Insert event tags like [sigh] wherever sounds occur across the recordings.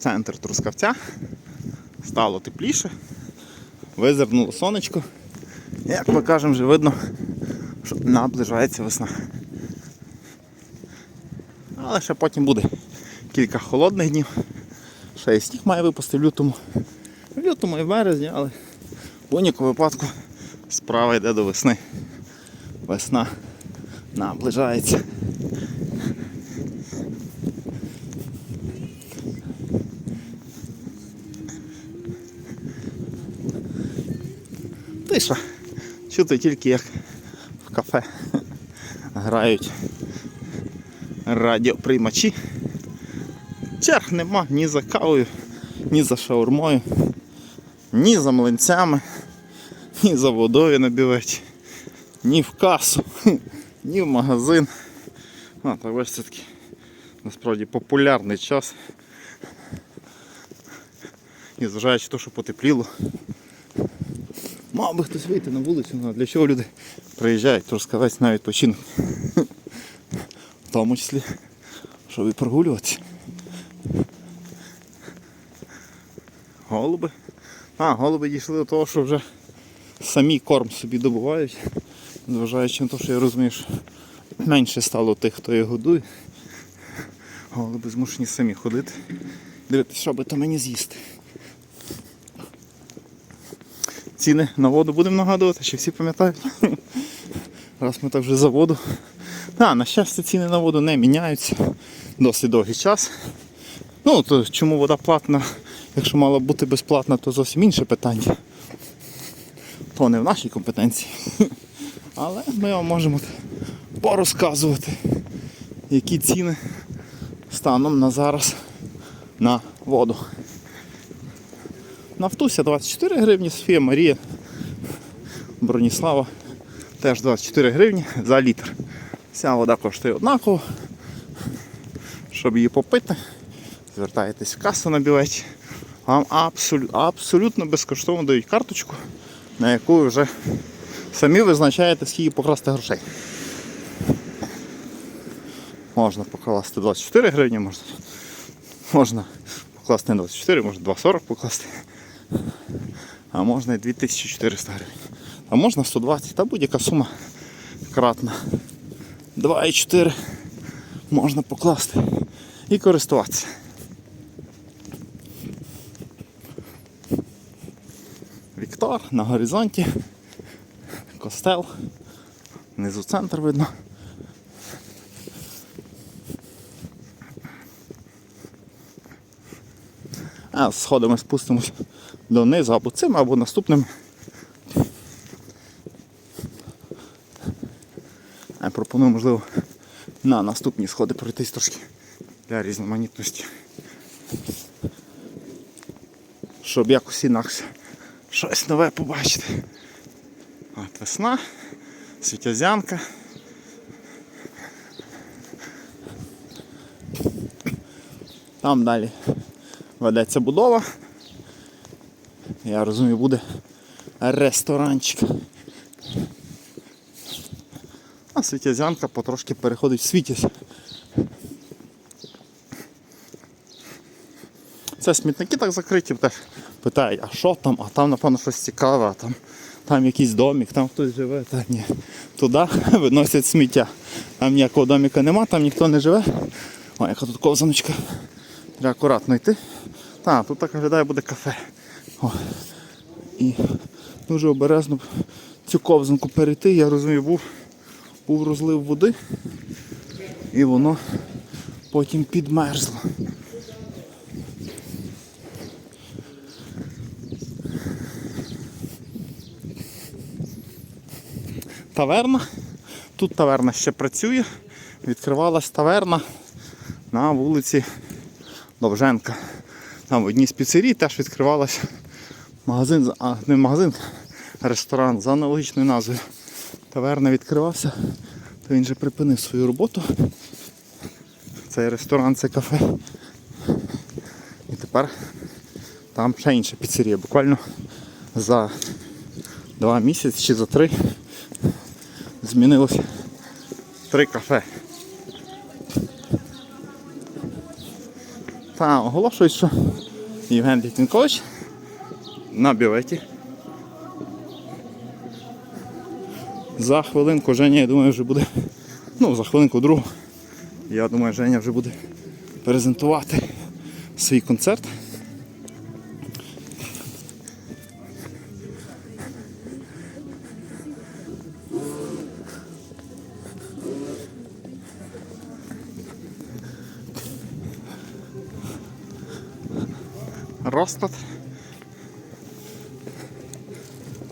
центр Трускавця. Стало тепліше, визирнуло сонечко. Як ми кажемо, вже видно, що наближається весна. Але ще потім буде кілька холодних днів. Ще і сніг має випасти в лютому. В лютому і в березні, але в будь-якому випадку справа йде до весни. Весна наближається. Тиша. Чути тільки як в кафе грають радіоприймачі. Черг нема ні за кавою, ні за шаурмою, ні за млинцями, ні за водою на бюветі, ні в касу, [laughs] ні в магазин. А, так бачите, це такий насправді популярний час. І зважаючи на те, що потепліло. Мав би хтось вийти на вулицю, ну, а для чого люди приїжджають Трускавець на відпочинок. В тому числі, щоб і прогулюватися. Голуби. А, голуби дійшли до того, що вже самі корм собі добувають. Зважаючи на те, що я розумію, що менше стало тих, хто їх годує. Голуби змушені самі ходити. Дивитися, що би то мені з'їсти. Ціни на воду будемо нагадувати, чи всі пам'ятають? [laughs] Раз ми так вже за воду. А, на щастя, ціни на воду не міняються досить довгий час. Ну, то чому вода платна, якщо мала бути безплатна, то зовсім інше питання. То не в нашій компетенції. [laughs] Але ми вам можемо порозказувати, які ціни станом на зараз на воду. Нафтуся 24 гривні, Софія Марія, Броніслава теж 24 гривні за літр. Вся вода коштує однаково. Щоб її попити, звертаєтесь в касу на білеті. Вам абсолютно, абсолютно безкоштовно дають карточку, на яку ви вже самі визначаєте, скільки покласти грошей. Можна покласти 24 гривні, можна, можна покласти не 24, можна 2,40 покласти. А можна і 2400 гривень. А можна 120, та будь-яка сума кратна. 2,4 можна покласти і користуватися. Віктор на горизонті, костел, внизу центр видно. А сходами спустимось донизу або цим, або наступним. Я пропоную, можливо, на наступні сходи пройтись трошки для різноманітності. Щоб якось інакше щось нове побачити. От весна, світязянка. Там далі ведеться будова. Я розумію, буде ресторанчик. А світязянка потрошки переходить в світязь. Це смітники так закриті, теж питають, а що там, а там напевно щось цікаве, а там, там якийсь домик, там хтось живе, та ні. Туди [laughs] виносять сміття. Там ніякого домика нема, там ніхто не живе. О, яка тут ковзаночка. Треба акуратно йти. Так, тут так виглядає буде кафе. О. І дуже обережно цю ковзанку перейти, я розумію, був, був розлив води і воно потім підмерзло. Таверна. Тут таверна ще працює. Відкривалась таверна на вулиці Довженка. Там в одній з піцерій теж відкривалась магазин, а не магазин, ресторан за аналогічною назвою. Таверна відкривався, то він же припинив свою роботу. Цей ресторан, це кафе. І тепер там ще інша піцерія. Буквально за два місяці чи за три змінилось три кафе. Та оголошують, що Євген Літвінкович на бюветі. За хвилинку Женя, я думаю, вже буде. Ну, за хвилинку другу. Я думаю, Женя вже буде презентувати свій концерт. Розклад.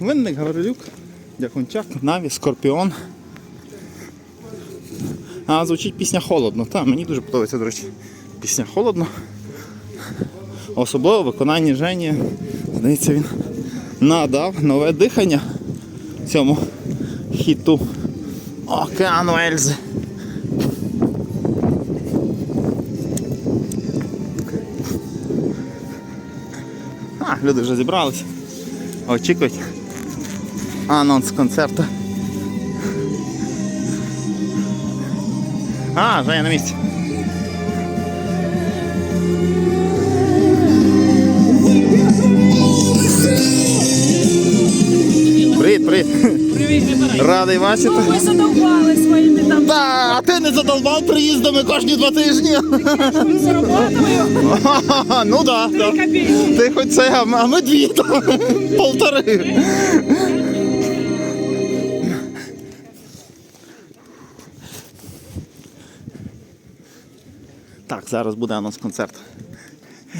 Винник Гаврилюк, Дякунчак, Наві, Скорпіон. А звучить пісня холодно. Та, мені дуже подобається, до речі, пісня холодно. Особливо в виконанні Жені. Здається, він надав нове дихання цьому хіту Океану Ельзи. А, люди вже зібрались. Очікують. Анонс концерту. А, Женя на місці. Привіт, привіт. Радий бачити. Ви задовбали своїми там Та, а ти не задолбав приїздами кожні два тижні. з роботою. [laughs] ну да, да. Копійки. Ти хоч це, а ми- а ми дві там. [laughs] Полтори. Так, зараз буде анонс концерту.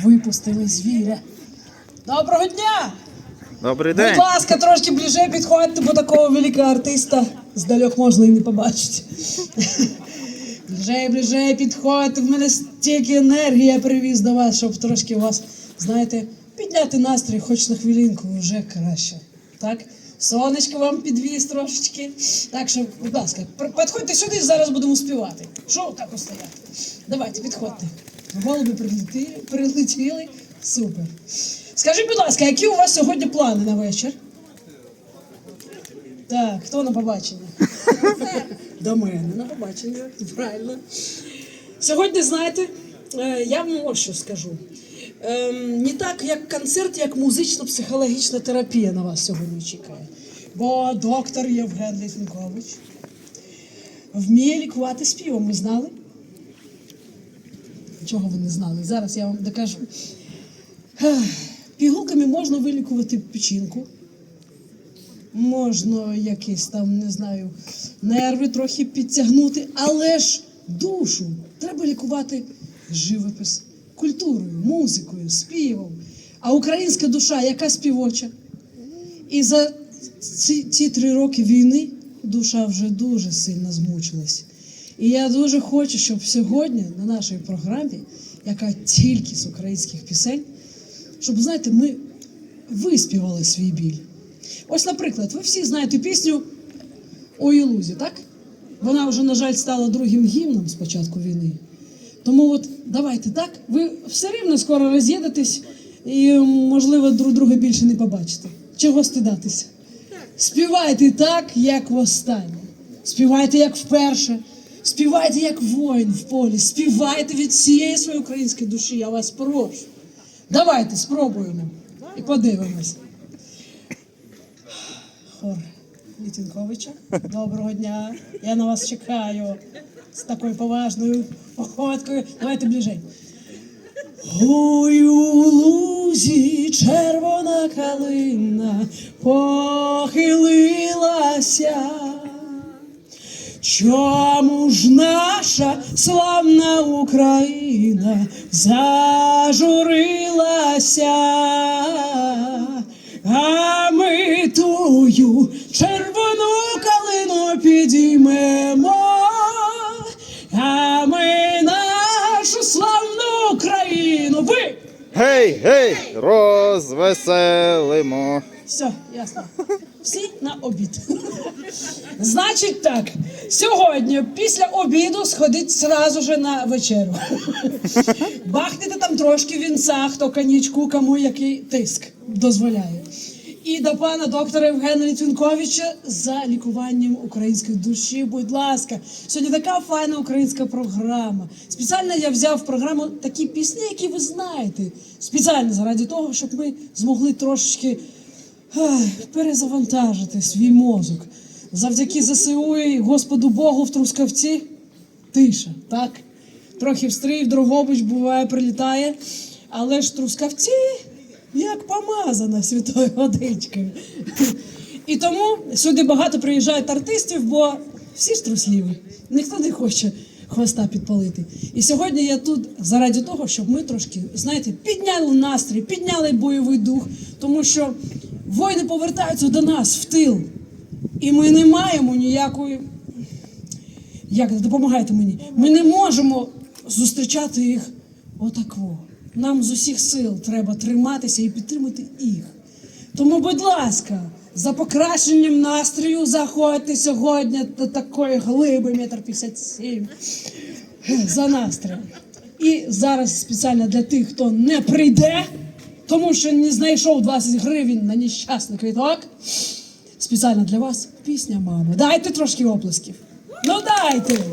Випустили звіря. Доброго дня! Добрий день. Будь ласка, трошки ближе підходьте, бо такого великого артиста здалек можна і не побачити. [laughs] Ближе, ближе підходьте. В мене стільки енергії я привіз до вас, щоб трошки вас, знаєте, підняти настрій, хоч на хвилинку вже краще. Так? Сонечко вам підвіз трошечки. Так що, будь ласка, підходьте сюди, зараз будемо співати. Що так стояти? Давайте, підходьте. Голуби прилетіли, прилетіли. Супер. Скажіть, будь ласка, які у вас сьогодні плани на вечір? Так, хто на побачення? [laughs] До мене на побачення, правильно. Сьогодні, знаєте, е, я вам ось що скажу. Ем, Не так, як концерт, як музично-психологічна терапія на вас сьогодні чекає. Бо доктор Євген Літвінкович вміє лікувати співом. Ви знали? Чого ви не знали? Зараз я вам докажу. Пігулками можна вилікувати печінку. Можна якісь там, не знаю, нерви трохи підтягнути, але ж душу треба лікувати живопис, культурою, музикою, співом. А українська душа, яка співоча? І за ці, ці три роки війни душа вже дуже сильно змучилась. І я дуже хочу, щоб сьогодні на нашій програмі, яка тільки з українських пісень, щоб, знаєте, ми виспівали свій біль. Ось, наприклад, ви всі знаєте пісню «Ой, у лузі, так? Вона вже, на жаль, стала другим гімном з початку війни. Тому от давайте так, ви все рівно скоро роз'їдетесь і, можливо, друг друга більше не побачите. Чого стидатися? Співайте так, як востаннє. Співайте як вперше. Співайте як воїн в полі. Співайте від всієї своєї української душі. Я вас прошу. Давайте спробуємо і подивимось. Хор Літінковича. Доброго дня. Я на вас чекаю з такою поважною походкою. Давайте ближень. Ой, у лузі червона калина похилилася. Чому ж наша славна Україна зажурилася, а ми тую червону калину підіймемо, Гей, гей, розвеселимо. Все, ясно. Всі на обід. Значить так, сьогодні після обіду сходить сразу же на вечерю. Бахнете там трошки вінця, хто конічку, кому який тиск дозволяє. І до пана доктора Євгена Літвінковича за лікуванням української душі. Будь ласка, сьогодні така файна українська програма. Спеціально я взяв в програму такі пісні, які ви знаєте. Спеціально заради того, щоб ми змогли трошечки перезавантажити свій мозок. Завдяки ЗСУ і Господу Богу в Трускавці тиша, так? Трохи встрій, Дрогобич буває, прилітає, але ж Трускавці як помазана святою водичкою. І тому сюди багато приїжджають артистів, бо всі ж трусливі. Ніхто не хоче хвоста підпалити. І сьогодні я тут заради того, щоб ми трошки, знаєте, підняли настрій, підняли бойовий дух, тому що воїни повертаються до нас в тил. І ми не маємо ніякої як допомагайте мені. Ми не можемо зустрічати їх отакво. Нам з усіх сил треба триматися і підтримати їх. Тому, будь ласка, за покращенням настрою заходьте сьогодні до такої глиби метр п'ятдесят сім. За настроєм. І зараз спеціально для тих, хто не прийде, тому що не знайшов 20 гривень на нещасний квіток. Спеціально для вас пісня мами. Дайте трошки оплесків. Ну дайте!